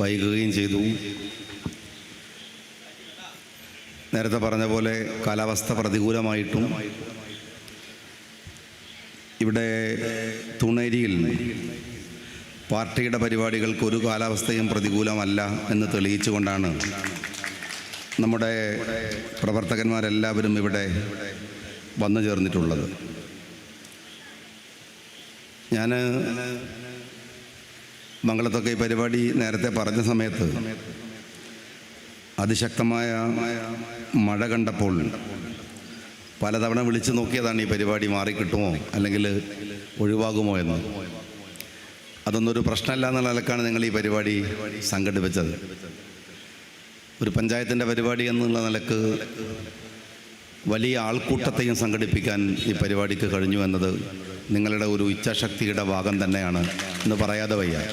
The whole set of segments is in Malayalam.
വൈകുകയും ചെയ്തു. നേരത്തെ പറഞ്ഞ പോലെ കാലാവസ്ഥ പ്രതികൂലമായിട്ടും ഇവിടെ തുണേരിയിൽ പാർട്ടിയുടെ പരിപാടികൾക്ക് ഒരു കാലാവസ്ഥയും പ്രതികൂലമല്ല എന്ന് തെളിയിച്ചുകൊണ്ടാണ് നമ്മുടെ പ്രവർത്തകന്മാരെല്ലാവരും ഇവിടെ വന്നു ചേർന്നിട്ടുള്ളത്. ഞാൻ മംഗളത്തൊക്കെ ഈ പരിപാടി നേരത്തെ പറഞ്ഞ സമയത്ത് അതിശക്തമായ മഴ കണ്ടപ്പോൾ പലതവണ വിളിച്ചു നോക്കിയതാണ് ഈ പരിപാടി മാറിക്കിട്ടുമോ അല്ലെങ്കിൽ ഒഴിവാകുമോ എന്ന്. അതൊന്നൊരു പ്രശ്നമല്ല എന്നുള്ള നിലക്കാണ് നിങ്ങൾ ഈ പരിപാടി സംഘടിപ്പിച്ചത്. ഒരു പഞ്ചായത്തിന്റെ പരിപാടി എന്നുള്ള നിലയ്ക്ക് വലിയ ആൾക്കൂട്ടത്തെയും സംഘടിപ്പിക്കാൻ ഈ പരിപാടിക്ക് കഴിഞ്ഞു എന്നത് നിങ്ങളുടെ ഒരു ഇച്ഛാശക്തിയുടെ ഭാഗം തന്നെയാണ് എന്ന് പറയാതെ വയ്യ.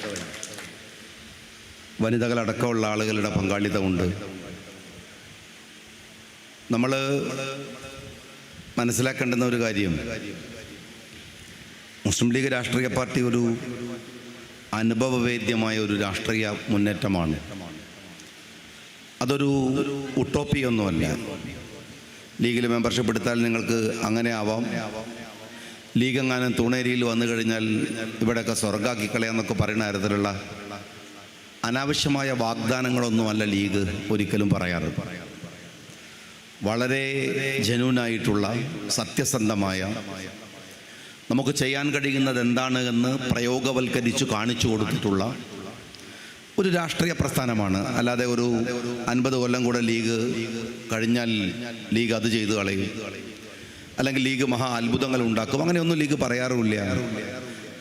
വനിതകളടക്കമുള്ള ആളുകളുടെ പങ്കാളിത്തമുണ്ട്. നമ്മൾ മനസ്സിലാക്കേണ്ടുന്ന ഒരു കാര്യം. മുസ്ലിം ലീഗ് രാഷ്ട്രീയ പാർട്ടി ഒരു അനുഭവവേദ്യമായ ഒരു രാഷ്ട്രീയ മുന്നേറ്റമാണ്. അതൊരു ഉട്ടോപ്പിയൊന്നുമല്ല. ലീഗിൽ മെമ്പർഷിപ്പ് എടുത്താൽ നിങ്ങൾക്ക് അങ്ങനെ ആവാം. ലീഗ് തൂണേരിയിൽ തുണേരിയിൽ വന്നു കഴിഞ്ഞാൽ ഇവിടെയൊക്കെ സ്വർഗാക്കി കളയാന്നൊക്കെ പറയുന്ന തരത്തിലുള്ള അനാവശ്യമായ വാഗ്ദാനങ്ങളൊന്നുമല്ല ലീഗ് ഒരിക്കലും പറയാറ്. വളരെ ജനുവിനായിട്ടുള്ള സത്യസന്ധമായ നമുക്ക് ചെയ്യാൻ കഴിയുന്നത് എന്താണ് എന്ന് പ്രയോഗവൽക്കരിച്ച് കാണിച്ചു കൊടുത്തിട്ടുള്ള ഒരു രാഷ്ട്രീയ പ്രസ്ഥാനമാണ്. അല്ലാതെ ഒരു അൻപത് കൊല്ലം കൂടെ ലീഗ് കഴിഞ്ഞാൽ ലീഗ് അത് ചെയ്തു കളയും. അല്ലെങ്കിൽ ലീഗ് മഹാ അത്ഭുതങ്ങൾ ഉണ്ടാക്കും. അങ്ങനെയൊന്നും ലീഗ് പറയാറുമില്ല.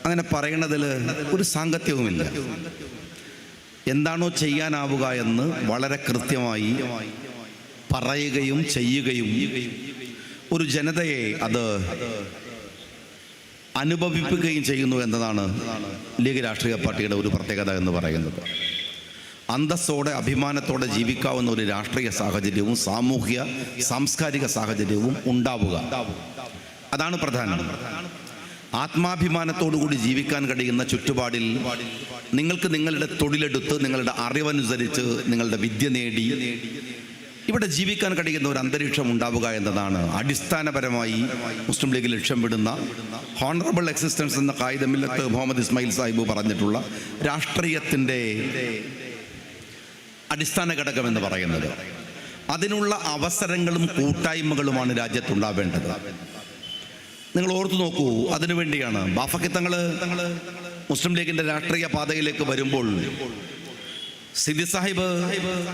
അങ്ങനെ പറയണതിൽ ഒരു സാങ്കത്യവുമില്ല. എന്താണോ ചെയ്യാനാവുക എന്ന് വളരെ കൃത്യമായി പറയുകയും ചെയ്യുകയും ഒരു ജനതയെ അത് അനുഭവിപ്പിക്കുകയും ചെയ്യുന്നു എന്നതാണ് ലീഗ് രാഷ്ട്രീയ പാർട്ടിയുടെ ഒരു പ്രത്യേകത എന്ന് പറയുന്നത്. അന്തസ്സോടെ അഭിമാനത്തോടെ ജീവിക്കാവുന്ന ഒരു രാഷ്ട്രീയ സാഹചര്യവും സാമൂഹ്യ സാംസ്കാരിക സാഹചര്യവും ഉണ്ടാവുക. അതാണ് പ്രധാനം. ആത്മാഭിമാനത്തോടുകൂടി ജീവിക്കാൻ കഴിയുന്ന ചുറ്റുപാടിൽ നിങ്ങൾക്ക് നിങ്ങളുടെ തൊഴിലെടുത്ത് നിങ്ങളുടെ അറിവനുസരിച്ച് നിങ്ങളുടെ വിദ്യ നേടി ഇവിടെ ജീവിക്കാൻ കഴിയുന്ന ഒരു അന്തരീക്ഷം ഉണ്ടാവുക എന്നതാണ് അടിസ്ഥാനപരമായി മുസ്ലിം ലീഗ് ലക്ഷ്യം വിടുന്ന ഹോണറബിൾ എക്സിസ്റ്റൻസ് എന്ന കായികമില്ലത്ത് മുഹമ്മദ് ഇസ്മായിൽ സാഹിബ് പറഞ്ഞിട്ടുള്ള രാഷ്ട്രീയത്തിന്റെ അടിസ്ഥാന ഘടകം എന്ന് പറയുന്നത്. അതിനുള്ള അവസരങ്ങളും കൂട്ടായ്മകളുമാണ് രാജ്യത്തുണ്ടാവേണ്ടത്. നിങ്ങൾ ഓർത്തു നോക്കൂ അതിനു വേണ്ടിയാണ് ബാഫക്കിത്തങ്ങൾ മുസ്ലിം ലീഗിന്റെ രാഷ്ട്രീയ പാതയിലേക്ക് വരുമ്പോൾ സിദി സാഹിബ്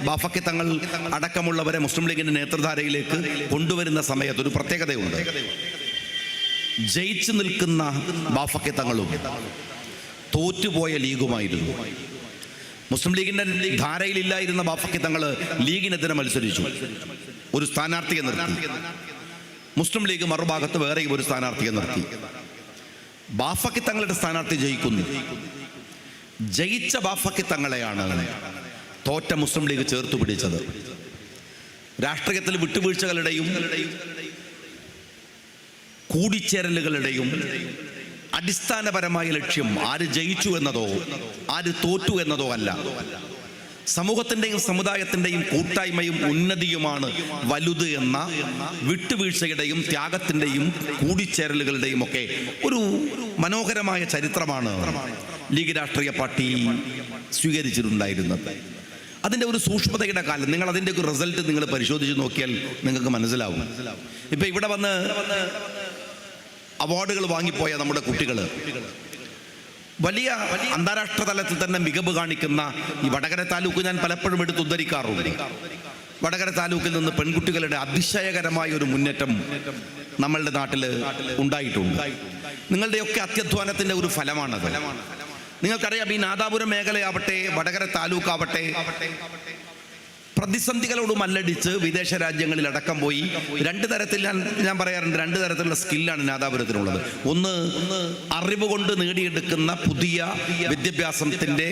ബാഫക്കി തങ്ങൾ അടക്കമുള്ളവരെ മുസ്ലിം ലീഗിന്റെ നേതൃധാരയിലേക്ക് കൊണ്ടുവരുന്ന സമയത്ത് ഒരു പ്രത്യേകതയുണ്ട്. ജയിച്ചു നിൽക്കുന്ന ബാഫക്കി തങ്ങളും തോറ്റുപോയ ലീഗുമായിരുന്നു. മുസ്ലിം ലീഗിന്റെ ധാരയിലില്ലായിരുന്ന ബാഫക്കി തങ്ങൾ ലീഗിനെതിരെ മത്സരിച്ചു. ഒരു സ്ഥാനാർത്ഥിയെ നിർത്തി. മുസ്ലിം ലീഗ് മറുഭാഗത്ത് വേറെയും ഒരു സ്ഥാനാർത്ഥിയെ നിർത്തി. ബാഫക്കി തങ്ങളുടെ സ്ഥാനാർത്ഥി ജയിക്കുന്നു. ജയിച്ച ബാഫക്കി തങ്ങളെയാണ് തോറ്റ മുസ്ലിം ലീഗ് ചേർത്ത് പിടിച്ചത്. രാഷ്ട്രീയത്തിൽ വിട്ടുവീഴ്ചകളുടെയും കൂടിച്ചേരലുകളുടെയും അടിസ്ഥാനപരമായ ലക്ഷ്യം ആര് ജയിച്ചു എന്നതോ ആര് തോറ്റു എന്നതോ അല്ല. സമൂഹത്തിന്റെയും സമുദായത്തിന്റെയും കൂട്ടായ്മയും ഉന്നതിയുമാണ് വലുത് എന്ന വിട്ടുവീഴ്ചയുടെയും ത്യാഗത്തിന്റെയും കൂടിച്ചേരലുകളുടെയും ഒക്കെ ഒരു മനോഹരമായ ചരിത്രമാണ് ലീഗ് രാഷ്ട്രീയ പാർട്ടി സ്വീകരിച്ചിട്ടുണ്ടായിരുന്നത്. അതിന്റെ ഒരു സൂക്ഷ്മതയുടെ കാലം നിങ്ങൾ അതിന്റെ ഒരു റിസൾട്ട് നിങ്ങൾ പരിശോധിച്ച് നോക്കിയാൽ നിങ്ങൾക്ക് മനസ്സിലാവും. ഇപ്പം ഇവിടെ വന്ന് അവാർഡുകൾ വാങ്ങിപ്പോയ നമ്മുടെ കുട്ടികൾ വലിയ അന്താരാഷ്ട്ര തലത്തിൽ തന്നെ മികവ് കാണിക്കുന്ന ഈ വടകര താലൂക്ക് ഞാൻ പലപ്പോഴും എടുത്ത് ഉദ്ധരിക്കാറുണ്ട്. വടകര താലൂക്കിൽ നിന്ന് പെൺകുട്ടികളുടെ അതിശയകരമായ ഒരു മുന്നേറ്റം നമ്മളുടെ നാട്ടിൽ ഉണ്ടായിട്ടുണ്ട്. നിങ്ങളുടെയൊക്കെ അത്യധ്വാനത്തിന്റെ ഒരു ഫലമാണത്. നിങ്ങൾക്കറിയാം ഈ നാദാപുരം മേഖലയാവട്ടെ വടകര താലൂക്കാവട്ടെ പ്രതിസന്ധികളോട് മല്ലടിച്ച് വിദേശ രാജ്യങ്ങളിൽ അടക്കം പോയി. രണ്ട് തരത്തിൽ ഞാൻ പറയാറുണ്ട്. രണ്ട് തരത്തിലുള്ള സ്കില്ലാണ് നാദാപുരത്തിനുള്ളത്. ഒന്ന് അറിവ് കൊണ്ട് നേടിയെടുക്കുന്ന പുതിയ വിദ്യാഭ്യാസത്തിന്റെ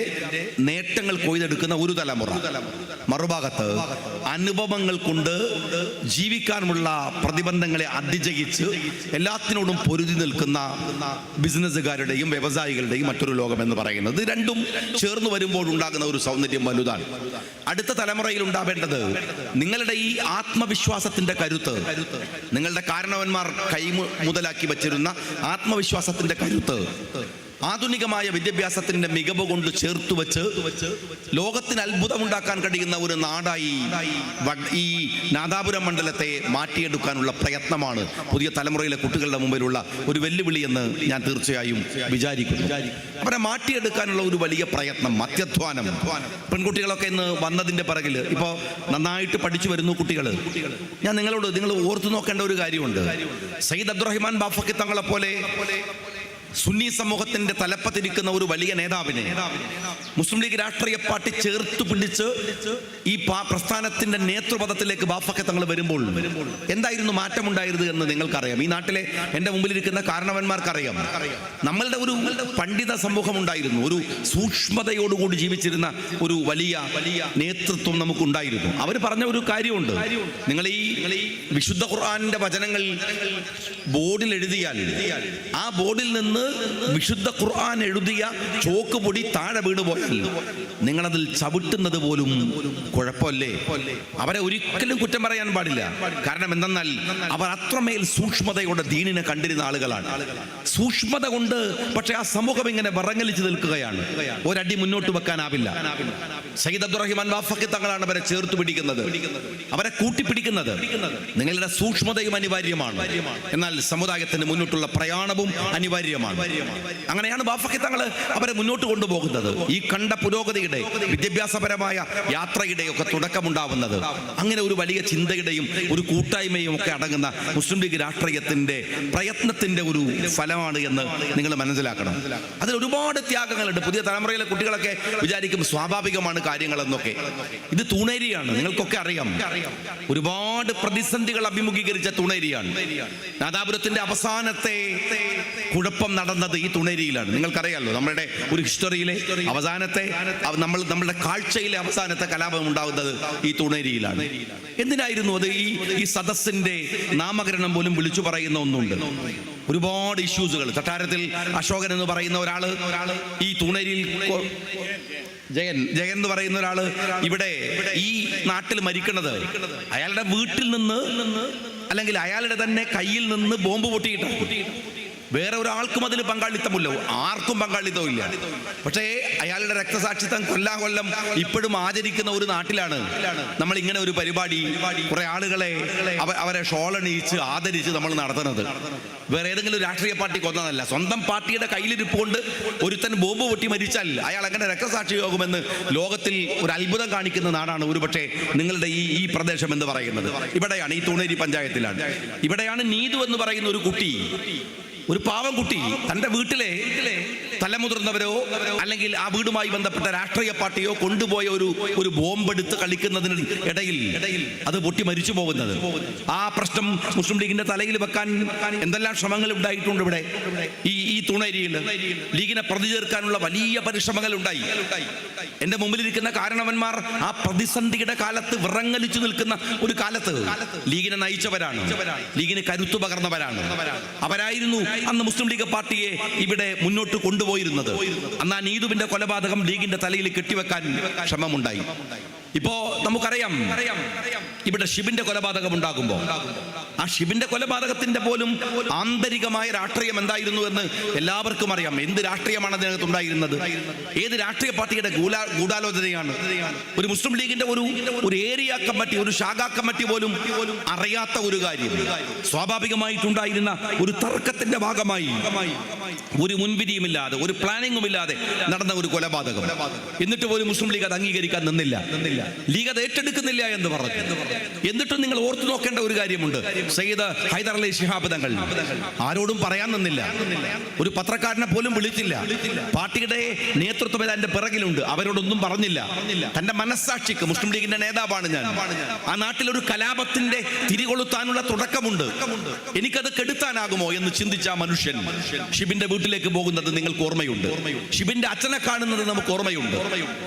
നേട്ടങ്ങൾ കൊയ്തെടുക്കുന്ന ഒരു തലമുറ. മറുഭാഗത്ത് അനുഭവങ്ങൾ കൊണ്ട് ജീവിക്കാനുമുള്ള പ്രതിബന്ധങ്ങളെ അതിജയിച്ച് എല്ലാത്തിനോടും പൊരുതി നിൽക്കുന്ന ബിസിനസ്സുകാരുടെയും വ്യവസായികളുടെയും മറ്റൊരു ലോകം എന്ന് പറയുന്നത് രണ്ടും ചേർന്ന് വരുമ്പോൾ ഉണ്ടാകുന്ന ഒരു സൗന്ദര്യം വലുതാണ്. അടുത്ത തലമുറയിൽ ഉണ്ടാവേണ്ടത് നിങ്ങളുടെ ഈ ആത്മവിശ്വാസത്തിന്റെ കരുത്ത് നിങ്ങളുടെ കാരണവന്മാർ കൈ മു- മുതലാക്കി വച്ചിരുന്ന ആത്മവിശ്വാസത്തിന്റെ കരുത്ത് ആധുനികമായ വിദ്യാഭ്യാസത്തിന്റെ മികവ് കൊണ്ട് ചേർത്ത് വെച്ച് ലോകത്തിന് അത്ഭുതമുണ്ടാക്കാൻ കഴിയുന്ന ഒരു നാടായി ഈ നാദാപുരം മണ്ഡലത്തെ മാറ്റിയെടുക്കാനുള്ള പ്രയത്നമാണ് പുതിയ തലമുറയിലെ കുട്ടികളുടെ മുമ്പിലുള്ള ഒരു വെല്ലുവിളി എന്ന് ഞാൻ തീർച്ചയായും വിചാരിക്കുന്നു. അവരെ മാറ്റിയെടുക്കാനുള്ള ഒരു വലിയ പ്രയത്നം അത്യധ്വാനം പെൺകുട്ടികളൊക്കെ ഇന്ന് വന്നതിന്റെ പിറകിൽ ഇപ്പോൾ നന്നായിട്ട് പഠിച്ചു വരുന്നു കുട്ടികൾ ഞാൻ നിങ്ങളോട് നിങ്ങൾ ഓർത്തു നോക്കേണ്ട ഒരു കാര്യമുണ്ട്. സയ്യിദ് അബ്ദുറഹിമാൻ ബാഫക്കി തങ്ങളെ പോലെ സുന്നി സമൂഹത്തിന്റെ തലപ്പത്തിരിക്കുന്ന ഒരു വലിയ നേതാവിനെ മുസ്ലിം ലീഗ് രാഷ്ട്രീയ പാർട്ടി ചേർത്ത് പിടിച്ച് ഈ പ്രസ്ഥാനത്തിന്റെ നേതൃപദത്തിലേക്ക് ബാഫക്കെ തങ്ങൾ വരുമ്പോൾ എന്തായിരുന്നു മാറ്റമുണ്ടായിരുന്നത് എന്ന് നിങ്ങൾക്കറിയാം. ഈ നാട്ടിലെ എന്റെ മുമ്പിലിരിക്കുന്ന കാരണവന്മാർക്കറിയാം. നമ്മളുടെ ഒരു പണ്ഡിത സമൂഹം ഉണ്ടായിരുന്നു ഒരു സൂക്ഷ്മതയോടുകൂടി ജീവിച്ചിരുന്ന ഒരു വലിയ വലിയ നേതൃത്വം നമുക്കുണ്ടായിരുന്നു. അവർ പറഞ്ഞ ഒരു കാര്യമുണ്ട്. നിങ്ങൾ ഈ വിശുദ്ധ ഖുർആാനിന്റെ വചനങ്ങൾ ബോർഡിൽ എഴുതിയാൽ ആ ബോർഡിൽ നിന്ന് വിശുദ്ധ ഖുർആൻ എഴുതിയ ചോക്ക് പൊടി താഴെ വീണ് പോയാൽ നിങ്ങളതിൽ ചവിട്ടുന്നത് പോലും കുഴപ്പമല്ലേ? അവരെ ഒരിക്കലും കുറ്റം പറയാൻ പാടില്ല. കാരണം എന്തെന്നാൽ അവർ അത്രമേൽ സൂക്ഷ്മതയോടെ ദീനിനെ കണ്ടിരുന്ന ആളുകളാണ്. സൂക്ഷ്മത കൊണ്ട് പക്ഷെ ആ സമൂഹം ഇങ്ങനെ വിറങ്ങലിച്ച് നിൽക്കുകയാണ്. ഒരടി മുന്നോട്ട് വെക്കാനാവില്ല. സയ്യിദ് അബ്ദുറഹിമാൻ വാഫക്കി തങ്ങളാണ് അവരെ ചേർത്ത് പിടിക്കുന്നത്. അവരെ കൂട്ടിപ്പിടിക്കുന്നത് നിങ്ങളുടെ സൂക്ഷ്മതയും അനിവാര്യമാണ്. എന്നാൽ സമുദായത്തിന് മുന്നോട്ടുള്ള പ്രയാണവും അനിവാര്യമാണ്. അങ്ങനെയാണ് ബാഫക്കി തങ്ങൾ അവരെ മുന്നോട്ട് കൊണ്ടുപോകുന്നത്. ഈ കണ്ട പുരോഗതിയുടെ വിദ്യാഭ്യാസപരമായ യാത്രയുടെ ഒക്കെ തുടക്കമുണ്ടാവുന്നത്. അങ്ങനെ ഒരു വലിയ ചിന്തയുടെയും ഒരു കൂട്ടായ്മയും ഒക്കെ അടങ്ങുന്ന മുസ്ലിം ലീഗ് രാഷ്ട്രീയത്തിന്റെ പ്രയത്നത്തിന്റെ ഒരു ഫലമാണ് എന്ന് നിങ്ങൾ മനസ്സിലാക്കണം. അതിൽ ഒരുപാട് ത്യാഗങ്ങളുണ്ട്. പുതിയ തലമുറയിലെ കുട്ടികളൊക്കെ വിചാരിക്കും സ്വാഭാവികമാണ് കാര്യങ്ങളെന്നൊക്കെ. ഇത് തൂണേരിയാണ്. നിങ്ങൾക്കൊക്കെ അറിയാം. ഒരുപാട് പ്രതിസന്ധികൾ അഭിമുഖീകരിച്ച തൂണേരിയാണ്. നാദാപുരത്തിന്റെ അവസാനത്തെ കുഴപ്പം നടന്നത് ഈ തുണേരിയിലാണ്. നിങ്ങൾക്കറിയാലോ നമ്മുടെ ഒരു ഹിസ്റ്ററിയിലെ അവസാനത്തെ നമ്മൾ നമ്മുടെ കാഴ്ചയിലെ അവസാനത്തെ കലാപം ഉണ്ടാകുന്നത് ഈ തുണേരിയിലാണ്. എന്തിനായിരുന്നു അത്? ഈ ഈ സദസ്സിന്റെ നാമകരണം പോലും വിളിച്ചു പറയുന്ന ഒന്നുണ്ട്. ഒരുപാട് ഇഷ്യൂസുകൾ തട്ടാരത്തിൽ അശോകൻ എന്ന് പറയുന്ന ഒരാൾ ഈ തുണേരിയിൽ ജയൻ ജയൻ എന്ന് പറയുന്ന ഒരാൾ ഇവിടെ ഈ നാട്ടിൽ മരിക്കുന്നത്. അയാളുടെ വീട്ടിൽ നിന്ന് അല്ലെങ്കിൽ അയാളുടെ തന്നെ കയ്യിൽ നിന്ന് ബോംബ് പൊട്ടിയിട്ട് വേറെ ഒരാൾക്കും അതിൽ പങ്കാളിത്തമില്ല. ആർക്കും പങ്കാളിത്തമില്ല. പക്ഷേ അയാളുടെ രക്തസാക്ഷിത്വം കൊല്ലാ കൊല്ലം ഇപ്പോഴും ആചരിക്കുന്ന ഒരു നാട്ടിലാണ്. നമ്മൾ ഇങ്ങനെ ഒരു പരിപാടി കുറെ ആളുകളെ അവരെ ഷോളണിയിച്ച് ആദരിച്ച് നമ്മൾ നടത്തുന്നത്. വേറെ ഏതെങ്കിലും രാഷ്ട്രീയ പാർട്ടി കൊന്നതല്ല. സ്വന്തം പാർട്ടിയുടെ കയ്യിലിരിപ്പ് കൊണ്ട് ഒരുത്തൻ ബോംബ് പൊട്ടി മരിച്ചാൽ അയാൾ എങ്ങനെ രക്തസാക്ഷിയാകുമെന്ന് ലോകത്തിൽ ഒരു അത്ഭുതം കാണിക്കുന്ന നാടാണ് ഒരുപക്ഷെ നിങ്ങളുടെ ഈ ഈ പ്രദേശം എന്ന് പറയുന്നത്. ഇവിടെയാണ് ഈ തൂണേരി പഞ്ചായത്തിലാണ്. ഇവിടെയാണ് നീതു എന്ന് പറയുന്ന ഒരു കുട്ടി. ഒരു പാവം കുട്ടി തന്റെ വീട്ടിലെ തലമുതിർന്നവരോ അല്ലെങ്കിൽ ആ വീടുമായി ബന്ധപ്പെട്ട രാഷ്ട്രീയ പാർട്ടിയോ കൊണ്ടുപോയ ഒരു ഒരു ബോംബെടുത്ത് കളിക്കുന്നതിന് ഇടയിൽ അത് പൊട്ടി മരിച്ചു പോകുന്നത്. ആ പ്രശ്നം മുസ്ലിം ലീഗിന്റെ തലയിൽ വെക്കാൻ എന്തെല്ലാം ശ്രമങ്ങൾ ഉണ്ടായിട്ടുണ്ട് ഇവിടെ? ഈ ഈ തുണേരിയിൽ ലീഗിനെ പ്രതി ചേർക്കാനുള്ള വലിയ പരിശ്രമങ്ങൾ ഉണ്ടായി. എന്റെ മുമ്പിലിരിക്കുന്ന കാരണവന്മാർ ആ പ്രതിസന്ധിയുടെ കാലത്ത് വിറങ്ങലിച്ചു നിൽക്കുന്ന ഒരു കാലത്ത് ലീഗിനെ നയിച്ചവരാണ്. ലീഗിന് കരുത്തു പകർന്നവരാണ്. അവരായിരുന്നു അന്ന് മുസ്ലിം ലീഗ് പാർട്ടിയെ ഇവിടെ മുന്നോട്ട് കൊണ്ടുപോയിരുന്നത്. അന്ന് ആ നീതുവിന്റെ കൊലപാതകം ലീഗിന്റെ തലയിൽ കെട്ടിവെക്കാൻ ശ്രമമുണ്ടായി. ഇപ്പോ നമുക്കറിയാം ഇവിടെ ഷിബിന്റെ കൊലപാതകം ഉണ്ടാകുമ്പോൾ ആ ഷിബിന്റെ കൊലപാതകത്തിന്റെ പോലും ആന്തരികമായ രാഷ്ട്രീയം എന്തായിരുന്നു എന്ന് എല്ലാവർക്കും അറിയാം. എന്ത് രാഷ്ട്രീയമാണ് അതിനകത്ത് ഉണ്ടായിരുന്നത്? ഏത് രാഷ്ട്രീയ പാർട്ടിയുടെ ഗൂഢാലോചനയാണ്? ഒരു മുസ്ലിം ലീഗിന്റെ ഒരു ഒരു ഏരിയ കമ്മിറ്റി ഒരു ശാഖാ കമ്മിറ്റി പോലും അറിയാത്ത ഒരു കാര്യം. സ്വാഭാവികമായിട്ടുണ്ടായിരുന്ന ഒരു തർക്കത്തിന്റെ ഭാഗമായി ഒരു മുൻവിധിയുമില്ലാതെ ഒരു പ്ലാനിങ്ങും ഇല്ലാതെ നടന്ന ഒരു കൊലപാതകം. എന്നിട്ട് പോലും മുസ്ലിം ലീഗ് അത് അംഗീകരിക്കാൻ നിന്നില്ല. ലീഗ് അത് ഏറ്റെടുക്കുന്നില്ല എന്ന് പറഞ്ഞു. എന്നിട്ടും നിങ്ങൾ ഓർത്തു നോക്കേണ്ട ഒരു കാര്യമുണ്ട്. സയ്യിദ് ഹൈദർ അലി ശിഹാബ് തങ്ങൾ ആരോടും പറയാൻ നിന്നില്ല. ഒരു പത്രക്കാരനെ പോലും വിളിച്ചില്ല. പാർട്ടിയുടെ നേതൃത്വം അതിന്റെ പിറകിലുണ്ട്. അവരോടൊന്നും പറഞ്ഞില്ല. തന്റെ മനസ്സാക്ഷിക്ക് മുസ്ലിം ലീഗിന്റെ നേതാവാണ് ഞാൻ. ആ നാട്ടിൽ ഒരു കലാപത്തിന്റെ തിരികൊളുത്താനുള്ള തുടക്കമുണ്ട്. എനിക്കത് കെടുത്താനാകുമോ എന്ന് ചിന്തിച്ച മനുഷ്യൻ മനുഷ്യൻ ഷിബിന്റെ വീട്ടിലേക്ക് പോകുന്നത് നിങ്ങൾക്ക് ഓർമ്മയുണ്ട്. ഷിബിന്റെ അച്ഛനെ കാണുന്നത് നമുക്ക് ഓർമ്മയുണ്ട്.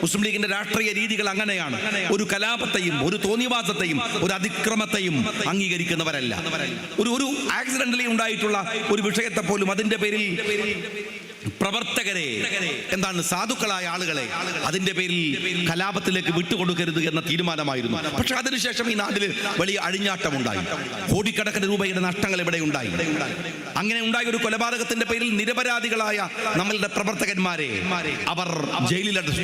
മുസ്ലിം ലീഗിന്റെ രാഷ്ട്രീയ രീതികൾ അങ്ങനെയാണ്. ഒരു കലാപത്തെയും ഒരു തോന്നിവാസത്തെയും ഒരു അതിക്രമത്തെയും അംഗീകരിക്കുന്നവരല്ല. ഒരു ഒരു ആക്സിഡന്റലി ഉണ്ടായിട്ടുള്ള ഒരു വിഷയത്തെ പോലും അതിന്റെ പേരിൽ പ്രവർത്തകരെ. എന്താണ് സാധുക്കളായ ആളുകളെ അതിന്റെ പേരിൽ കലാപത്തിലേക്ക് വിട്ടുകൊടുക്കരുത് എന്ന തീരുമാനമായിരുന്നു. പക്ഷെ അതിനുശേഷം ഈ നാട്ടിൽ വലിയ അഴിഞ്ഞാട്ടം ഉണ്ടായി. കോടിക്കണക്കിന് രൂപയുടെ നഷ്ടങ്ങൾ ഇവിടെ ഉണ്ടായി. അങ്ങനെ ഉണ്ടായ ഒരു കൊലപാതകത്തിന്റെ പേരിൽ നിരപരാധികളായ നമ്മളുടെ പ്രവർത്തകന്മാരെ അവർ ജയിലിൽ അടച്ചു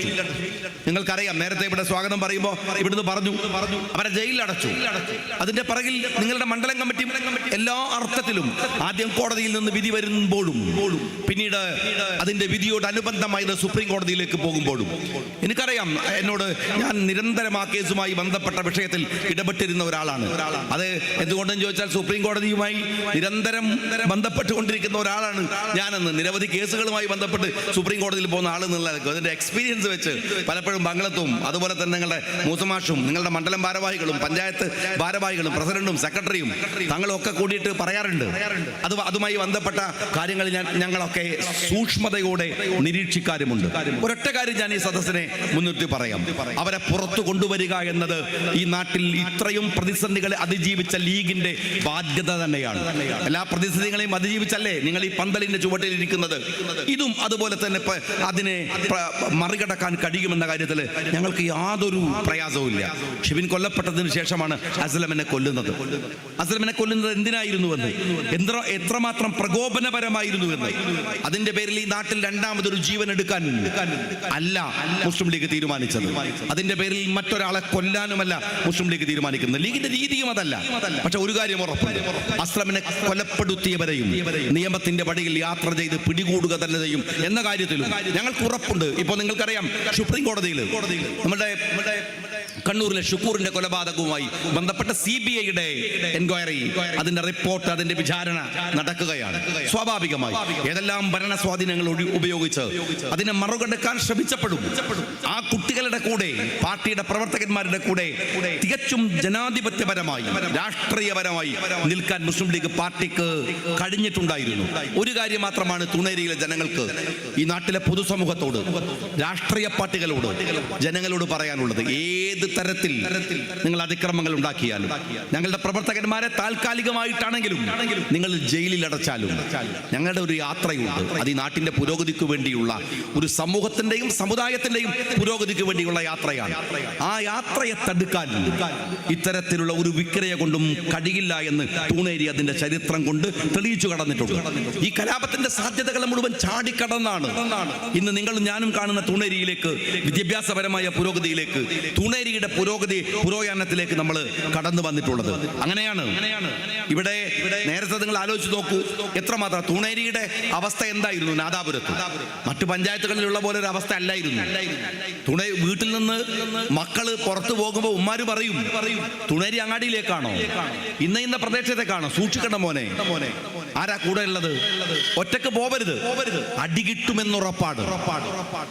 നിങ്ങൾക്കറിയാം നേരത്തെ ഇവിടെ സ്വാഗതം പറയുമ്പോൾ ഇവിടുന്ന് പറഞ്ഞു പറഞ്ഞു അവരെ ജയിലിൽ അടച്ചു അതിന്റെ പിറകിൽ നിങ്ങളുടെ മണ്ഡലം കമ്മിറ്റി എല്ലാ അർത്ഥത്തിലും ആദ്യം കോടതിയിൽ നിന്ന് വിധി വരുമ്പോഴും പിന്നീട് അതിന്റെ വിധിയോട് അനുബന്ധമായി സുപ്രീം കോടതിയിലേക്ക് പോകുമ്പോഴും. എനിക്കറിയാം എന്നോട് ഞാൻ നിരന്തരം ആ കേസുമായി ബന്ധപ്പെട്ട വിഷയത്തിൽ ഇടപെട്ടിരുന്ന ഒരാളാണ്. അത് എന്തുകൊണ്ടെന്ന് ചോദിച്ചാൽ സുപ്രീം കോടതിയുമായി നിരന്തരം ബന്ധപ്പെട്ടുകൊണ്ടിരിക്കുന്ന ഒരാളാണ് ഞാനെന്ന്. നിരവധി കേസുകളുമായി ബന്ധപ്പെട്ട് സുപ്രീം കോടതിയിൽ പോകുന്ന ആൾ എന്നുള്ളത് അതിന്റെ എക്സ്പീരിയൻസ് വെച്ച് പലപ്പോഴും ബംഗ്ലത്തും അതുപോലെ തന്നെ നിങ്ങളുടെ മൂസമാഷും നിങ്ങളുടെ മണ്ഡലം ഭാരവാഹികളും പഞ്ചായത്ത് ഭാരവാഹികളും പ്രസിഡന്റും സെക്രട്ടറിയും തങ്ങളും ഒക്കെ കൂടിയിട്ട് പറയാറുണ്ട്. അത് അതുമായി ബന്ധപ്പെട്ട കാര്യങ്ങൾ ഞാൻ ഞങ്ങളൊക്കെ സൂക്ഷ്മതയോടെ നിരീക്ഷിക്കാരുമുണ്ട്. ഒരൊറ്റ കാര്യം ഞാൻ ഈ സദസ്സിനെ മുൻനിർത്തി പറയാം. അവരെ പുറത്തു കൊണ്ടുവരിക എന്നത് ഈ നാട്ടിൽ ഇത്രയും പ്രതിസന്ധികളെ അതിജീവിച്ച ലീഗിന്റെ ബാധ്യത തന്നെയാണ്. എല്ലാ പ്രതിസന്ധികളെയും അതിജീവിച്ചല്ലേ നിങ്ങൾ ഈ പന്തലിന്റെ ചുവട്ടിൽ ഇരിക്കുന്നത്? ഇതും അതുപോലെ തന്നെ അതിനെ മറികടക്കാൻ കഴിയുമെന്ന കാര്യത്തിൽ ഞങ്ങൾക്ക് യാതൊരു പ്രയാസവും ഇല്ല. ഷിബിൻ കൊല്ലപ്പെട്ടതിന് ശേഷമാണ് അസ്ലമിനെ കൊല്ലുന്നത്. അസ്ലമിനെ കൊല്ലുന്നത് എന്തിനായിരുന്നുവെന്ന് എത്ര എത്രമാത്രം പ്രകോപനപരമായിരുന്നു എന്ന്? അതിന്റെ ഈ നാട്ടിൽ രണ്ടാമതൊരു ജീവൻ എടുക്കാൻ അല്ല മുസ്ലിം ലീഗ് തീരുമാനിച്ചത്. അതിന്റെ പേരിൽ മറ്റൊരാളെ കൊല്ലാനുമല്ല മുസ്ലിം ലീഗ് തീരുമാനിക്കുന്നത്. ലീഗിന്റെ രീതിയും അതല്ല. പക്ഷെ ഒരു കാര്യം ഉറപ്പ് അസ്ലമിനെ കൊലപ്പെടുത്തിയവരെയും നിയമത്തിന്റെ വഴിയിൽ യാത്ര ചെയ്ത് പിടികൂടുക തന്നെ ചെയ്യും എന്ന കാര്യത്തിലും ഞങ്ങൾക്ക് ഉറപ്പുണ്ട്. ഇപ്പോൾ നിങ്ങൾക്കറിയാം സുപ്രീം കോടതിയിൽ നമ്മുടെ കണ്ണൂരിലെ ഷുക്കൂറിന്റെ കൊലപാതകവുമായി ബന്ധപ്പെട്ട സി ബി ഐയുടെ എൻക്വയറി അതിന്റെ റിപ്പോർട്ട് അതിന്റെ വിചാരണ നടക്കുകയാണ്. സ്വാഭാവികമായി. ഏതെല്ലാം ഭരണ സ്വാധീനങ്ങൾ ഉപയോഗിച്ച് അതിനെ മറുകടക്കാൻ ശ്രമിച്ചപ്പെടും. ആ കുട്ടികളുടെ കൂടെ പാർട്ടിയുടെ പ്രവർത്തകന്മാരുടെ കൂടെ തികച്ചും ജനാധിപത്യപരമായി രാഷ്ട്രീയപരമായി നിൽക്കാൻ മുസ്ലിം ലീഗ് പാർട്ടിക്ക് കഴിഞ്ഞിട്ടുണ്ടായിരുന്നു. ഒരു കാര്യം മാത്രമാണ് തുണേരിയിലെ ജനങ്ങൾക്ക് ഈ നാട്ടിലെ പൊതുസമൂഹത്തോട് രാഷ്ട്രീയ പാർട്ടികളോട് ജനങ്ങളോട് പറയാനുള്ളത്. ഏത് തരത്തിൽ നിങ്ങൾ അതിക്രമങ്ങൾ ഉണ്ടാക്കിയാലും ഞങ്ങളുടെ പ്രവർത്തകന്മാരെ താൽക്കാലികമായിട്ടാണെങ്കിലും നിങ്ങൾ ജയിലിൽ അടച്ചാലും ഞങ്ങളുടെ ഒരു യാത്രയുണ്ട്. അത് ഈ നാട്ടിന്റെ പുരോഗതിക്ക് വേണ്ടിയുള്ള ഒരു സമൂഹത്തിന്റെയും സമുദായത്തിന്റെയും പുരോഗതിക്ക് വേണ്ടിയുള്ള യാത്രയാണ്. ആ യാത്രയെ തടുക്കാൻ ഇത്തരത്തിലുള്ള ഒരു വിക്രയ കൊണ്ടും കഴിയില്ല എന്ന് തൂണേരി അതിന്റെ ചരിത്രം കൊണ്ട് തെളിയിച്ചു കടന്നിട്ടുണ്ട്. ഈ കലാപത്തിന്റെ സാധ്യതകളെ മുഴുവൻ ചാടിക്കടന്നാണ്. ഇന്ന് നിങ്ങൾ ഞാനും കാണുന്ന തൂണേരിയിലേക്ക് വിദ്യാഭ്യാസപരമായ പുരോഗതിയിലേക്ക് തൂണേരിയുടെ പുരോഗതി പുരോയാനത്തിലേക്ക് നമ്മൾ കടന്നു വന്നിട്ടുള്ളത്. അങ്ങനെയാണ്. ഇവിടെ നേരത്തെ നിങ്ങൾ ആലോചിച്ച് നോക്കൂ എത്രമാത്രം തൂണേരിയുടെ അവസ്ഥ എന്തായിരുന്നു നാദാപുരത്ത്? മറ്റു പഞ്ചായത്തുകളിലുള്ള പോലെ ഒരു അവസ്ഥ അല്ലായിരുന്നു. തുണേ വീട്ടിൽ നിന്ന് മക്കൾ പുറത്തു പോകുമ്പോൾ ഉമ്മാര് പറയും തുണരി അങ്ങാടിയിലേക്കാണോ? ഇന്ന ഇന്ന പ്രദേശത്തേക്കാണോ? സൂക്ഷിക്കണം മോനെ. ആരാ കൂടെ ഉള്ളത്? ഒറ്റയ്ക്ക് പോവരുത്. അടികിട്ടുമെന്നുറപ്പാണ്.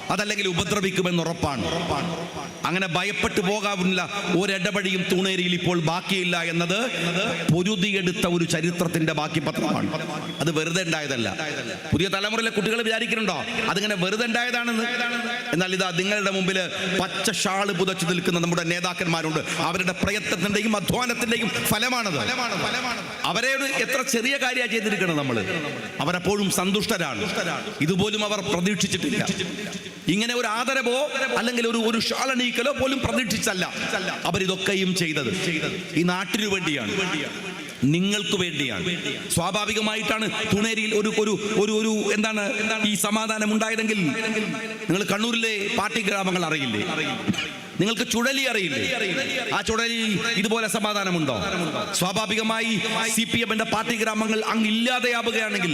അതല്ലെങ്കിൽ ഉപദ്രവിക്കുമെന്നുറപ്പാണ്. അങ്ങനെ ഭയപ്പെട്ടു പോകാവുന്ന ഒരിടപടിയും തൂണേരിയിൽ ഇപ്പോൾ ബാക്കിയില്ല എന്നത് പൊരുതിയെടുത്ത ഒരു ചരിത്രത്തിന്റെ ബാക്കി പത്രമാണ് അത് വെറുതെ ഉണ്ടായതല്ല. പുതിയ തലമുറയിലെ കുട്ടികൾ വിചാരിക്കുന്നുണ്ടോ? അതിങ്ങനെ വെറുതെ ഉണ്ടായതാണെന്ന്? എന്നാൽ ഇതാ നിങ്ങളുടെ മുമ്പിൽ പച്ച ഷാൾ പുതച്ചു നിൽക്കുന്ന നമ്മുടെ നേതാക്കന്മാരുണ്ട്. അവരുടെ പ്രയത്നത്തിന്റെയും അധ്വാനത്തിന്റെയും ഫലമാണത്. അവരെ എത്ര ചെറിയ കാര്യമാണ് ചെയ്തിരിക്കണം നമ്മൾ അവരെപ്പോഴും സന്തുഷ്ടരാണ്. ഇതുപോലും അവർ പ്രതീക്ഷിച്ചിട്ടില്ല. ഇങ്ങനെ ഒരു ആദരവോ അല്ലെങ്കിൽ ഒരു ഒരു ഷാളണീക്കലോ പോലും പ്രതീക്ഷിച്ചല്ല. അവരിതൊക്കെയും ചെയ്തത്. ഈ നാട്ടിനു വേണ്ടിയാണ്. നിങ്ങൾക്ക് വേണ്ടിയാണ്. സ്വാഭാവികമായിട്ടാണ് തുണേരിയിൽ ഒരു ഒരു ഒരു ഒരു എന്താണ് ഈ സമാധാനം ഉണ്ടായതെങ്കിൽ? നിങ്ങൾ കണ്ണൂരിലെ പാർട്ടി ഗ്രാമങ്ങൾ അറിയില്ലേ? നിങ്ങൾക്ക് ചുഴലി അറിയില്ലേ? ആ ചുഴലി ഇതുപോലെ സമാധാനമുണ്ടോ? സ്വാഭാവികമായി സി പി എമ്മിന്റെ പാർട്ടി ഗ്രാമങ്ങൾ അങ്ങ് ഇല്ലാതെയാവുകയാണെങ്കിൽ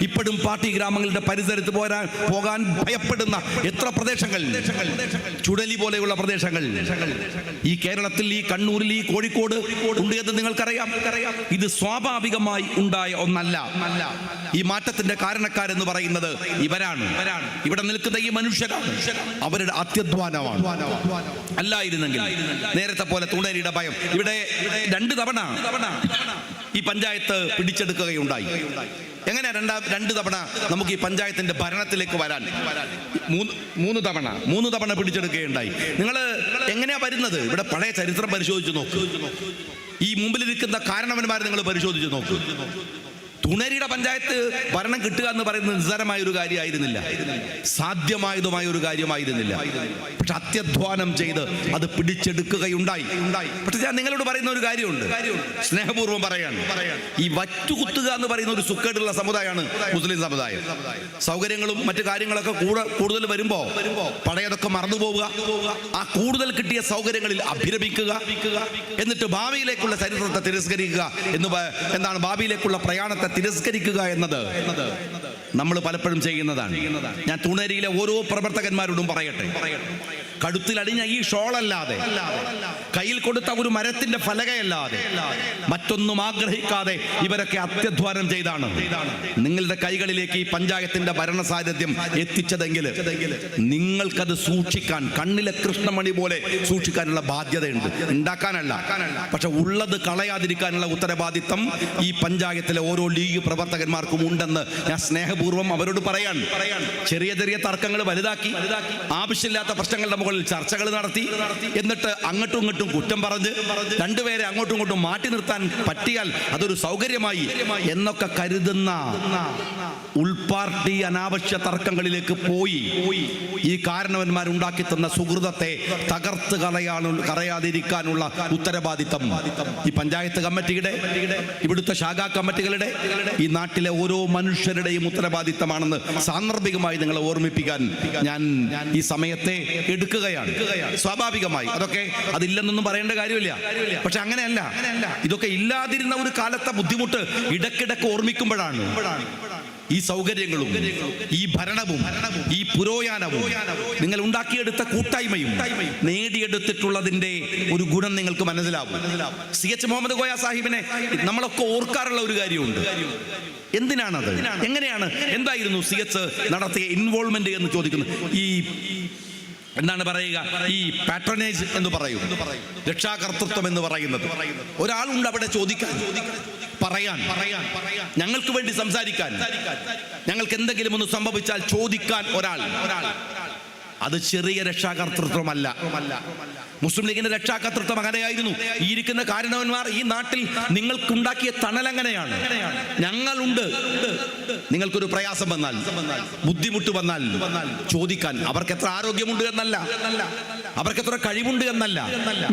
ഇപ്പോഴും പാർട്ടി ഗ്രാമങ്ങളുടെ പരിസരത്ത് പോരാൻ പോകാൻ ഭയപ്പെടുന്ന എത്ര പ്രദേശങ്ങൾ? ചുഴലി പോലെയുള്ള പ്രദേശങ്ങൾ. ഈ കേരളത്തിൽ ഈ കണ്ണൂരിൽ ഈ കോഴിക്കോട് ഉണ്ട് എന്ന് നിങ്ങൾക്കറിയാം. ഇത് സ്വാഭാവികമായി ഉണ്ടായ ഒന്നല്ല. ഈ മാറ്റത്തിന്റെ കാരണക്കാരെന്ന് പറയുന്നത് ഇവരാണ്. ഇവിടെ നിൽക്കുന്ന ഈ മനുഷ്യരാണ്. അവരുടെ അത്യധ്വാനമാണ്. അല്ലായിരുന്നെങ്കിൽ നേരത്തെ പോലെ തുണരിയുടെ ഭയം. ഇവിടെ രണ്ട് തവണ ഈ പഞ്ചായത്ത് പിടിച്ചെടുക്കുകയുണ്ടായി. എങ്ങനെ രണ്ടാ രണ്ട് തവണ നമുക്ക് ഈ പഞ്ചായത്തിന്റെ ഭരണത്തിലേക്ക് വരാൻ? മൂന്ന് മൂന്ന് തവണ മൂന്ന് തവണ പിടിച്ചെടുക്കുകയുണ്ടായി. നിങ്ങൾ എങ്ങനെയാ വരുന്നത്? ഇവിടെ പഴയ ചരിത്രം പരിശോധിച്ച് നോക്കൂ. ഈ മുമ്പിലിരിക്കുന്ന കാരണവന്മാർ നിങ്ങൾ പരിശോധിച്ച് നോക്ക്. തുണരിയുടെ പഞ്ചായത്ത് ഭരണം കിട്ടുക എന്ന് പറയുന്നത് നിസ്സാരമായ ഒരു കാര്യമായിരുന്നില്ല. സാധ്യമായതുമായ ഒരു കാര്യമായിരുന്നില്ല. പക്ഷെ അത്യധ്വാനം ചെയ്ത് അത് പിടിച്ചെടുക്കുകയുണ്ടായി. പക്ഷെ ഞാൻ നിങ്ങളോട് പറയുന്ന ഒരു കാര്യമുണ്ട്. സ്നേഹപൂർവം പറയാണ്. ഈ വറ്റുകുത്തുക എന്ന് പറയുന്ന ഒരു സുക്കേടുള്ള സമുദായമാണ് മുസ്ലിം സമുദായം. സൗകര്യങ്ങളും മറ്റു കാര്യങ്ങളൊക്കെ കൂടെ കൂടുതൽ വരുമ്പോ പഴയതൊക്കെ മറന്നു പോവുക. ആ കൂടുതൽ കിട്ടിയ സൗകര്യങ്ങളിൽ അഭിരമിക്കുക. എന്നിട്ട് ഭാവിയിലേക്കുള്ള ചരിത്രത്തെ തിരസ്കരിക്കുക എന്ന് എന്താണ് ഭാവിയിലേക്കുള്ള പ്രയാണത്തെ തിരസ്കരിക്കുക എന്നത് നമ്മൾ പലപ്പോഴും ചെയ്യുന്നതാണ്. ഞാൻ തുണരിയിലെ ഓരോ പ്രവർത്തകന്മാരോടും പറയട്ടെ. കഴുത്തിൽ ഈ ഷോളല്ലാതെ കയ്യിൽ കൊടുത്ത ഒരു മരത്തിന്റെ ഫലകയല്ലാതെ മറ്റൊന്നും ആഗ്രഹിക്കാതെ ഇവരൊക്കെ അത്യധ്വാനം ചെയ്താണ്. നിങ്ങളുടെ കൈകളിലേക്ക് ഈ പഞ്ചായത്തിന്റെ ഭരണ സാന്നിധ്യം എത്തിച്ചതെങ്കിൽ നിങ്ങൾക്കത് സൂക്ഷിക്കാൻ കണ്ണിലെ കൃഷ്ണമണി പോലെ സൂക്ഷിക്കാനുള്ള ബാധ്യതയുണ്ട്. ഉണ്ടാക്കാനല്ല. പക്ഷെ ഉള്ളത് കളയാതിരിക്കാനുള്ള ഉത്തരവാദിത്തം ഈ പഞ്ചായത്തിലെ ഓരോ ലീഗ് പ്രവർത്തകന്മാർക്കും ഉണ്ടെന്ന് ഞാൻ സ്നേഹപൂർവം അവരോട് പറയാൻ. ചെറിയ ചെറിയ തർക്കങ്ങൾ വലുതാക്കി. ആവശ്യമില്ലാത്ത പ്രശ്നങ്ങളുടെ മുകളിൽ ചർച്ചകൾ നടത്തി. എന്നിട്ട് അങ്ങോട്ടും ഇങ്ങോട്ടും കുറ്റം പറഞ്ഞ് രണ്ടുപേരെ അങ്ങോട്ടും ഇങ്ങോട്ടും മാറ്റി നിർത്താൻ പറ്റിയാൽ അതൊരു സൗകര്യമായി എന്നൊക്കെ കരുതുന്ന ഉൾപാർട്ടി അനാവശ്യ തർക്കങ്ങളിലേക്ക് പോയി. ഈ കാരണവന്മാർ ഉണ്ടാക്കി തന്ന സുഹൃതത്തെ തകർത്ത് കളയാൻ ഉത്തരവാദിത്തം ഈ പഞ്ചായത്ത് കമ്മിറ്റിയുടെ ഇവിടുത്തെ ശാഖാ കമ്മിറ്റികളുടെ ഈ നാട്ടിലെ ഓരോ മനുഷ്യരുടെയും ഉത്തരവാദിത്തമാണെന്ന് സാന്ദർഭികമായി നിങ്ങളെ ഓർമ്മിപ്പിക്കാൻ ഞാൻ ഈ സമയത്തെ എടുക്കുകയാണ് സ്വാഭാവികമായി. അതൊക്കെ അതില്ലെന്നൊന്നും പറയേണ്ട കാര്യമില്ല. പക്ഷെ അങ്ങനെയല്ല. ഇതൊക്കെ ഇല്ലാതിരുന്ന ഒരു കാലത്തെ ബുദ്ധിമുട്ട് ഇടക്കിടക്ക് ഓർമ്മിക്കുമ്പോഴാണ്. ഈ സൗകര്യങ്ങളും ഈ ഭരണവും ഈ പുരോയാനവും നിങ്ങൾ ഉണ്ടാക്കിയെടുത്ത കൂട്ടായ്മയും നേടിയെടുത്തിട്ടുള്ളതിന്റെ ഒരു ഗുണം നിങ്ങൾക്ക് മനസ്സിലാവും. സി എച്ച് മുഹമ്മദ് ഗോയ സാഹിബിനെ നമ്മളൊക്കെ ഓർക്കാറുള്ള ഒരു കാര്യമുണ്ട്. എന്തിനാണ്? അത് എങ്ങനെയാണ്? എന്തായിരുന്നു സി എച്ച് നടത്തിയ ഇൻവോൾവ്മെന്റ് എന്ന് ചോദിക്കുന്നത് ഈ എന്താണ് പറയുക? ഈ പാട്രണേജ് എന്ന് പറയും. രക്ഷാകർത്തൃത്വം എന്ന് പറയുന്നത്. ഒരാളുണ്ട് അവിടെ ചോദിക്കാൻ പറയാൻ പറയാൻ ഞങ്ങൾക്ക് വേണ്ടി സംസാരിക്കാൻ. ഞങ്ങൾക്ക് എന്തെങ്കിലും ഒന്ന് സംഭവിച്ചാൽ ചോദിക്കാൻ ഒരാൾ. ഒരാൾ അത് ചെറിയ രക്ഷാകർത്തൃത്വമല്ല മുസ്ലിം ലീഗിന്റെ രക്ഷാകർത്തൃത്വം അങ്ങനെയായിരുന്നു. ഈ ഇരിക്കുന്ന കാരണവന്മാർ ഈ നാട്ടിൽ നിങ്ങൾക്കുണ്ടാക്കിയ തണൽ അങ്ങനെയാണ് ഞങ്ങളുണ്ട്. നിങ്ങൾക്കൊരു പ്രയാസം വന്നാൽ ബുദ്ധിമുട്ട് വന്നാൽ ചോദിക്കാൻ അവർക്ക് എത്ര ആരോഗ്യമുണ്ട് എന്നല്ല. അവർക്ക് എത്ര കഴിവുണ്ട് എന്നല്ല.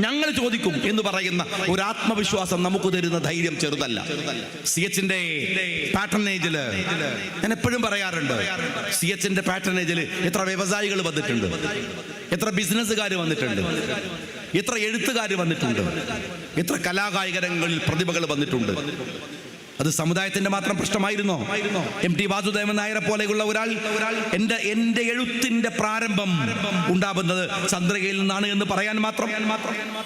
ഞങ്ങൾ ചോദിക്കും എന്ന് പറയുന്ന ഒരു ആത്മവിശ്വാസം നമുക്ക് തരുന്ന ധൈര്യം ചെറുതല്ല. സി എച്ചിന്റെ പാറ്റേജിൽ ഞാൻ എപ്പോഴും പറയാറുണ്ട് സി എച്ചിന്റെ പാറ്റർനേജിൽ എത്ര വ്യവസായികൾ വന്നിട്ടുണ്ട് എത്ര ബിസിനസ്സുകാർ വന്നിട്ടുണ്ട് എത്ര എഴുത്തുകാർ വന്നിട്ടുണ്ട് എത്ര കലാകായികരങ്ങളിൽ പ്രതിഭകൾ വന്നിട്ടുണ്ട്. അത് സമുദായത്തിന്റെ മാത്രം പ്രശ്നമായിരുന്നോ? എം ടി വാസുദേവൻ നായരെ പോലെയുള്ള ഒരാൾ എന്റെ എന്റെ എന്റെ എഴുത്തിന്റെ പ്രാരംഭം ഉണ്ടാവുന്നത് ചന്ദ്രകയിൽ നിന്നാണ് എന്ന് പറയാൻ മാത്രം.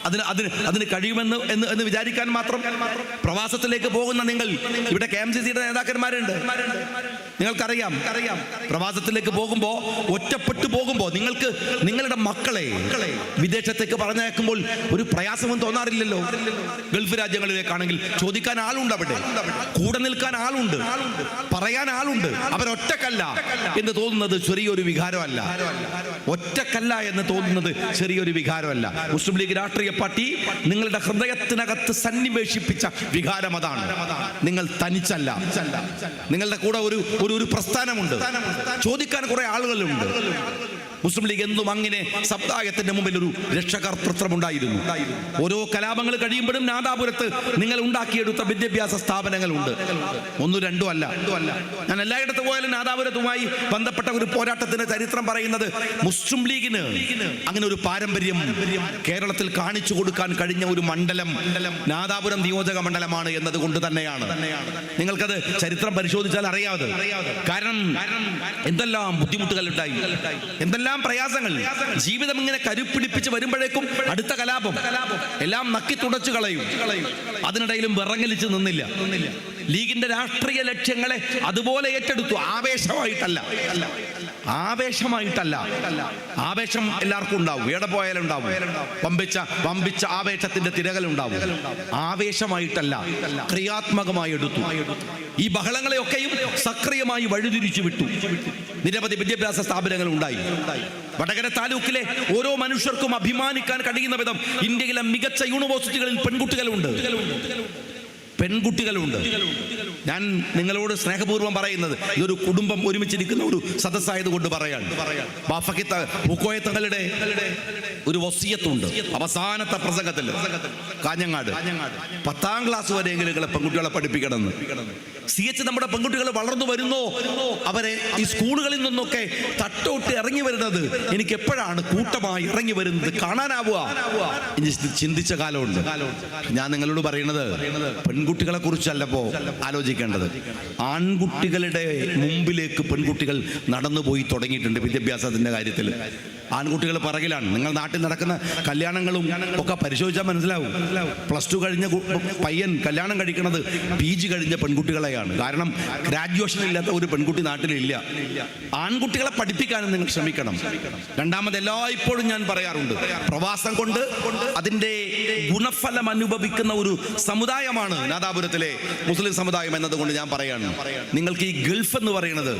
അതിന് അതിന് അതിന് കഴിയുമെന്ന് എന്ന് എന്ന് വിചാരിക്കാൻ മാത്രം. പ്രവാസത്തിലേക്ക് പോകുന്ന നിങ്ങൾ. ഇവിടെ കെ എം സി സിയുടെ നേതാക്കന്മാരുണ്ട്. നിങ്ങൾക്കറിയാം അറിയാം. പ്രവാസത്തിലേക്ക് പോകുമ്പോ ഒറ്റപ്പെട്ടു പോകുമ്പോ നിങ്ങൾക്ക് നിങ്ങളുടെ മക്കളെ വിദേശത്തേക്ക് പറഞ്ഞയക്കുമ്പോൾ ഒരു പ്രയാസമൊന്നും തോന്നാറില്ലല്ലോ? ഗൾഫ് രാജ്യങ്ങളിലേക്കാണെങ്കിൽ ചോദിക്കാൻ ആളുണ്ട് അവിടെ. കൂടെ നിൽക്കാൻ ആളുണ്ട്. പറയാൻ ആളുണ്ട്. അവരൊറ്റക്കല്ല എന്ന് തോന്നുന്നത് ചെറിയൊരു വികാരമല്ല. ഒറ്റക്കല്ല എന്ന് തോന്നുന്നത് ചെറിയൊരു വികാരമല്ല. മുസ്ലിം ലീഗ് രാഷ്ട്രീയ പാർട്ടി നിങ്ങളുടെ ഹൃദയത്തിനകത്ത് സന്നിവേശിപ്പിച്ച വികാരം അതാണ്. നിങ്ങൾ തനിച്ചല്ല. നിങ്ങളുടെ കൂടെ ഒരു ഒരു ഒരു പ്രസ്ഥാനമുണ്ട്. ചോദിക്കാൻ കുറെ ആളുകളുണ്ട്. മുസ്ലിം ലീഗ് എന്നും അങ്ങനെ സപ്താഹത്തിന്റെ മുമ്പിൽ ഒരു രക്ഷകർത്തൃത്വം ഉണ്ടായിരുന്നു ഓരോ കലാപങ്ങൾ കഴിയുമ്പോഴും നാദാപുരത്ത് നിങ്ങൾ ഉണ്ടാക്കിയെടുത്ത വിദ്യാഭ്യാസ സ്ഥാപനങ്ങളുണ്ട്. ഒന്നും രണ്ടും അല്ല. ഞാൻ എല്ലായിടത്തും പോയാലും നാദാപുരത്തുമായി ബന്ധപ്പെട്ട ഒരു പോരാട്ടത്തിന്റെ ചരിത്രം പറയുന്നത് മുസ്ലിം ലീഗിന് അങ്ങനെ ഒരു പാരമ്പര്യം കേരളത്തിൽ കാണിച്ചു കൊടുക്കാൻ കഴിഞ്ഞ ഒരു മണ്ഡലം നാദാപുരം നിയോജക മണ്ഡലമാണ് എന്നതുകൊണ്ട് തന്നെയാണ്. നിങ്ങൾക്കത് ചരിത്രം പരിശോധിച്ചാൽ അറിയാതെ. കാരണം എന്തെല്ലാം ബുദ്ധിമുട്ടുകൾ ഉണ്ടായി? എന്തെല്ലാം പ്രയാസങ്ങൾ. ജീവിതം ഇങ്ങനെ കരുപ്പിടിപ്പിച്ച് വരുമ്പോഴേക്കും അടുത്ത കലാപം. എല്ലാം നക്കി തുടച്ചു കളയും. അതിനിടയിലും വിറങ്ങലിച്ച് നിന്നില്ല. ലീഗിന്റെ രാഷ്ട്രീയ ലക്ഷ്യങ്ങളെ അതുപോലെ ഏറ്റെടുത്തു. ആവേശമായിട്ടല്ല. ആവേശമായിട്ടല്ല. ആവേശം എല്ലാവർക്കും ഉണ്ടാവും. എവിടെ പോയാലും ഉണ്ടാവും. വമ്പിച്ച വമ്പിച്ച ആവേശത്തിന്റെ തിരകൾ ഉണ്ടാവും ആവേശമായിട്ടല്ല ക്രിയാത്മകമായി എടുത്തു ഈ ബഹളങ്ങളെയൊക്കെയും സക്രിയമായി വഴിതിരിച്ചു വിട്ടു നിരവധി വിദ്യാഭ്യാസ സ്ഥാപനങ്ങൾ ഉണ്ടായി വടകര താലൂക്കിലെ ഓരോ മനുഷ്യർക്കും അഭിമാനിക്കാൻ കഴിയുന്ന വിധം ഇന്ത്യയിലെ മികച്ച യൂണിവേഴ്സിറ്റികളിൽ പെൺകുട്ടികളുണ്ട്. പെൺകുട്ടികളുണ്ട്. ഞാൻ നിങ്ങളോട് സ്നേഹപൂർവം പറയുന്നത് ഇതൊരു കുടുംബം ഒരുമിച്ചിരിക്കുന്ന ഒരു സദസ്സായത് കൊണ്ട് പറയാൻ ബാഫക്കി ഒരു വസിയത്തുണ്ട്. അവസാനത്തെ പ്രസംഗത്തിൽ കാഞ്ഞങ്ങാട് പത്താം ക്ലാസ് വരെയെങ്കിലും പെൺകുട്ടികളെ പഠിപ്പിക്കണമെന്ന്. സി എച്ച് നമ്മുടെ പെൺകുട്ടികൾ വളർന്നു വരുന്നു. അവരെ ഈ സ്കൂളുകളിൽ നിന്നൊക്കെ തട്ടോട്ട് ഇറങ്ങി വരുന്നത് എനിക്ക് എപ്പോഴാണ് കൂട്ടമായി ഇറങ്ങി വരുന്നത് കാണാനാവുക? ചിന്തിച്ച കാലമുണ്ട്. ഞാൻ നിങ്ങളോട് പറയുന്നത് പെൺകുട്ടികളെ കുറിച്ചല്ലപ്പോ ആലോചിക്കേണ്ടത്. ആൺകുട്ടികളുടെ മുമ്പിലേക്ക് പെൺകുട്ടികൾ നടന്നുപോയി തുടങ്ങിയിട്ടുണ്ട് വിദ്യാഭ്യാസത്തിന്റെ കാര്യത്തിൽ ആൺകുട്ടികൾ പിറകിലാണ്. നിങ്ങൾ നാട്ടിൽ നടക്കുന്ന കല്യാണങ്ങളും ഒക്കെ പരിശോധിച്ചാൽ മനസ്സിലാവും. പ്ലസ് ടു കഴിഞ്ഞ പയ്യൻ കല്യാണം കഴിക്കുന്നത് പി ജി കഴിഞ്ഞ പെൺകുട്ടികളെയാണ്. കാരണം ഗ്രാജുവേഷൻ ഇല്ലാത്ത ഒരു പെൺകുട്ടി നാട്ടിലില്ല. ആൺകുട്ടികളെ പഠിപ്പിക്കാനും നിങ്ങൾ ശ്രമിക്കണം. രണ്ടാമത് എല്ലായ്പ്പോഴും ഞാൻ പറയാറുണ്ട് പ്രവാസം കൊണ്ട് അതിന്റെ ഗുണഫലം അനുഭവിക്കുന്ന ഒരു സമുദായമാണ് നാദാപുരത്തിലെ മുസ്ലിം സമുദായം എന്നതുകൊണ്ട് ഞാൻ പറയാണ്. നിങ്ങൾക്ക് ഈ ഗൾഫ് എന്ന് പറയുന്നത്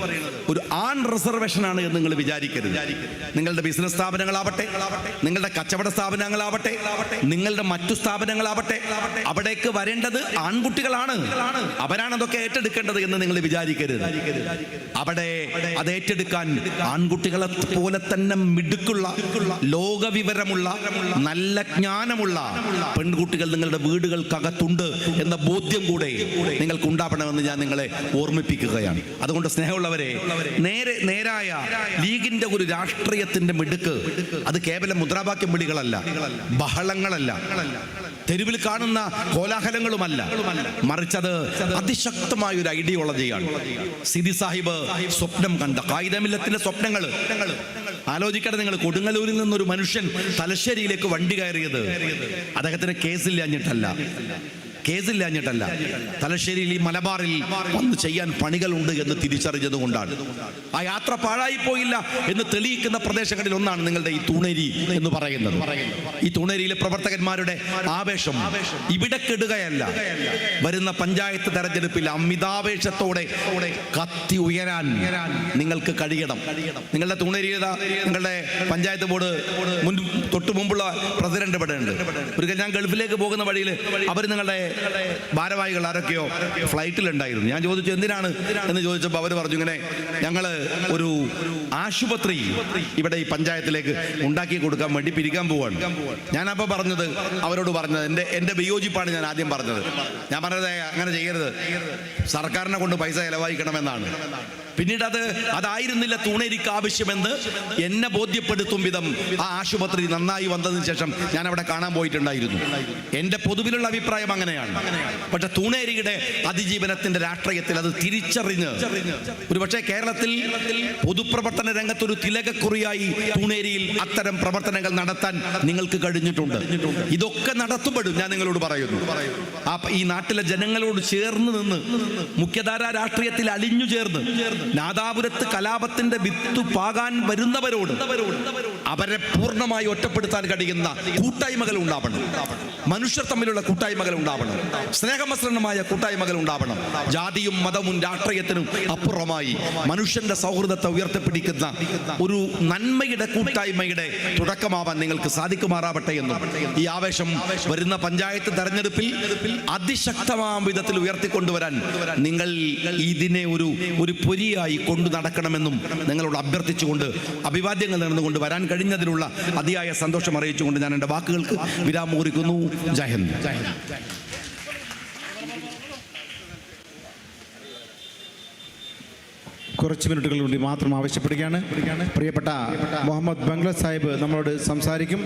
ഒരു ആൺ റിസർവേഷൻ ആണ് എന്ന് നിങ്ങൾ വിചാരിക്കരുത്. നിങ്ങളുടെ ബിസിനസ് സ്ഥാപനങ്ങളാവട്ടെ നിങ്ങളുടെ കച്ചവട സ്ഥാപനങ്ങളാവട്ടെ നിങ്ങളുടെ മറ്റു സ്ഥാപനങ്ങളാവട്ടെ അവിടേക്ക് വരേണ്ടത് ആൺകുട്ടികളാണ്. അവരാണ് അതൊക്കെ ഏറ്റെടുക്കേണ്ടത് എന്ന് നിങ്ങൾ വിചാരിക്കരുത്. അവിടെ അത് ഏറ്റെടുക്കാൻ ആൺകുട്ടികളെ പോലെ തന്നെ മിടുക്കുള്ള ലോകവിവരമുള്ള നല്ല ജ്ഞാനമുള്ള പെൺകുട്ടികൾ നിങ്ങളുടെ വീടുകൾക്കകത്തുണ്ട് എന്ന ബോധ്യം കൂടെ നിങ്ങൾക്ക് ഉണ്ടാവണമെന്ന് ഞാൻ നിങ്ങളെ ഓർമ്മിപ്പിക്കുകയാണ്. അതുകൊണ്ട് സ്നേഹമുള്ളവരെ നേരെ നേരായ ലീഗിന്റെ ഒരു രാഷ്ട്രീയത്തിന്റെ മിടുക്ക്. അത് കേവലം മുദ്രാവാക്യം വിളികളല്ല ബഹളങ്ങളല്ല. തെരുവിൽ കാണുന്ന കോലാഹലങ്ങളുമല്ല. മറിച്ചത് അതിശക്തമായ ഒരു ഐഡിയോളജിയാണ് സിദി സാഹിബ് സ്വപ്നം കണ്ട കായികമില്ലത്തിന്റെ സ്വപ്നങ്ങൾ ആലോചിക്കട്ടെ നിങ്ങൾ കൊടുങ്ങല്ലൂരിൽ നിന്നൊരു മനുഷ്യൻ തലശ്ശേരിയിലേക്ക് വണ്ടി കയറിയത്. അദ്ദേഹത്തിന് കേസില്ലാഞ്ഞിട്ടല്ല കേസില്ലാഞ്ഞിട്ടല്ല. തലശ്ശേരിയിൽ ഈ മലബാറിൽ വന്ന് ചെയ്യാൻ പണികളുണ്ട് എന്ന് തിരിച്ചറിഞ്ഞത് കൊണ്ടാണ്. ആ യാത്ര പാഴായി പോയില്ല എന്ന് തെളിയിക്കുന്ന പ്രദേശങ്ങളിൽ ഒന്നാണ് നിങ്ങളുടെ ഈ തൂണേരി എന്ന് പറയുന്നത്. ഈ തൂണേരിയിലെ പ്രവർത്തകന്മാരുടെ ആവേശം ഇവിടെ കെടുകയല്ല വരുന്ന പഞ്ചായത്ത് തെരഞ്ഞെടുപ്പിൽ അമിതാവേശത്തോടെ കത്തി ഉയരാൻ നിങ്ങൾക്ക് കഴിയണം. നിങ്ങളുടെ തൂണേരിയിലെ നിങ്ങളുടെ പഞ്ചായത്ത് ബോർഡ് മുൻ തൊട്ടു മുമ്പുള്ള പ്രസിഡന്റ് ഇവിടെ ഉണ്ട് ഒരിക്കൽ ഞാൻ ഗൾഫിലേക്ക് പോകുന്ന വഴിയിൽ അവർ നിങ്ങളുടെ ഭാരവാഹികൾ ആരൊക്കെയോ ഫ്ലൈറ്റിലുണ്ടായിരുന്നു. ഞാൻ ചോദിച്ചു എന്തിനാണ്? എന്ന് ചോദിച്ചപ്പോൾ അവർ പറഞ്ഞു ഇങ്ങനെ ഞങ്ങൾ ഒരു ആശുപത്രി ഇവിടെ ഈ പഞ്ചായത്തിലേക്ക് ഉണ്ടാക്കി കൊടുക്കാൻ വേണ്ടി പിരിക്കാൻ പോവാണ്. ഞാനപ്പോൾ പറഞ്ഞത് അവരോട് പറഞ്ഞത് എന്റെ എന്റെ വിയോജിപ്പാണ് ഞാൻ ആദ്യം പറഞ്ഞത്. ഞാൻ പറഞ്ഞത് അങ്ങനെ ചെയ്യരുത്. സർക്കാരിനെ കൊണ്ട് പൈസ ചെലവായിക്കണമെന്നാണ് പിന്നീട് അത് അതായിരുന്നില്ല തൂണേരിക്ക് ആവശ്യമെന്ന് എന്നെ ബോധ്യപ്പെടുത്തും വിധം ആ ആശുപത്രി നന്നായി വന്നതിന് ശേഷം ഞാൻ അവിടെ കാണാൻ പോയിട്ടുണ്ടായിരുന്നു. എന്റെ പൊതുവിലുള്ള അഭിപ്രായം അങ്ങനെയാണ്. പക്ഷെ തൂണേരിയുടെ അതിജീവനത്തിന്റെ രാഷ്ട്രീയത്തിൽ അത് തിരിച്ചറിഞ്ഞ് ഒരുപക്ഷെ കേരളത്തിൽ പൊതുപ്രവർത്തന രംഗത്തൊരു തിലകക്കുറിയായി തൂണേരിയിൽ അത്തരം പ്രവർത്തനങ്ങൾ നടത്താൻ നിങ്ങൾക്ക് കഴിഞ്ഞിട്ടുണ്ട്. ഇതൊക്കെ നടത്തുമ്പോഴും ഞാൻ നിങ്ങളോട് പറയുന്നു. ആ ഈ നാട്ടിലെ ജനങ്ങളോട് ചേർന്ന് നിന്ന് മുഖ്യധാരാ രാഷ്ട്രീയത്തിൽ അലിഞ്ഞു ചേർന്ന് നാദാപുരത്ത് കലാപത്തിന്റെ വിത്ത് പാകാൻ വരുന്നവരോട് അവരെ പൂർണമായി ഒറ്റപ്പെടുത്താൻ കഴിയുന്ന കൂട്ടായ്മകൾ ഉണ്ടാവണം. മനുഷ്യർ തമ്മിലുള്ള കൂട്ടായ്മകൾ ഉണ്ടാവണം. സ്നേഹമസൃണമായ കൂട്ടായ്മകൾ ഉണ്ടാവണം. ജാതിയും മതവും രാഷ്ട്രീയത്തിനും അപ്പുറമായി മനുഷ്യന്റെ സൗഹൃദത്തെ ഉയർത്തിപ്പിടിക്കുന്ന ഒരു നന്മയുടെ കൂട്ടായ്മയുടെ തുടക്കമാവാൻ നിങ്ങൾക്ക് സാധിക്കുമാറാവട്ടെ എന്ന് ഈ ആവേശം വരുന്ന പഞ്ചായത്ത് തെരഞ്ഞെടുപ്പിൽ അതിശക്തമാം വിധത്തിൽ ഉയർത്തിക്കൊണ്ടുവരാൻ നിങ്ങൾ ഇതിനെ ഒരു ഒരു പൊരി ജോലിയായി കൊണ്ടു നടക്കണമെന്നും നിങ്ങളോട് അഭ്യർത്ഥിച്ചുകൊണ്ട് അഭിവാദ്യങ്ങൾ നേർന്നുകൊണ്ട് വരാൻ കഴിഞ്ഞതിലുള്ള അതിയായ സന്തോഷം അറിയിച്ചുകൊണ്ട് ഞാൻ എന്റെ വാക്കുകൾക്ക് വിരാമം ജയഹിന്ദ് കുറച്ച് മിനിറ്റുകൾ കൂടി മാത്രം ആവശ്യപ്പെടുകയാണ്. പ്രിയപ്പെട്ട മുഹമ്മദ് ബംഗ്ല സാഹിബ് നമ്മളോട് സംസാരിക്കും.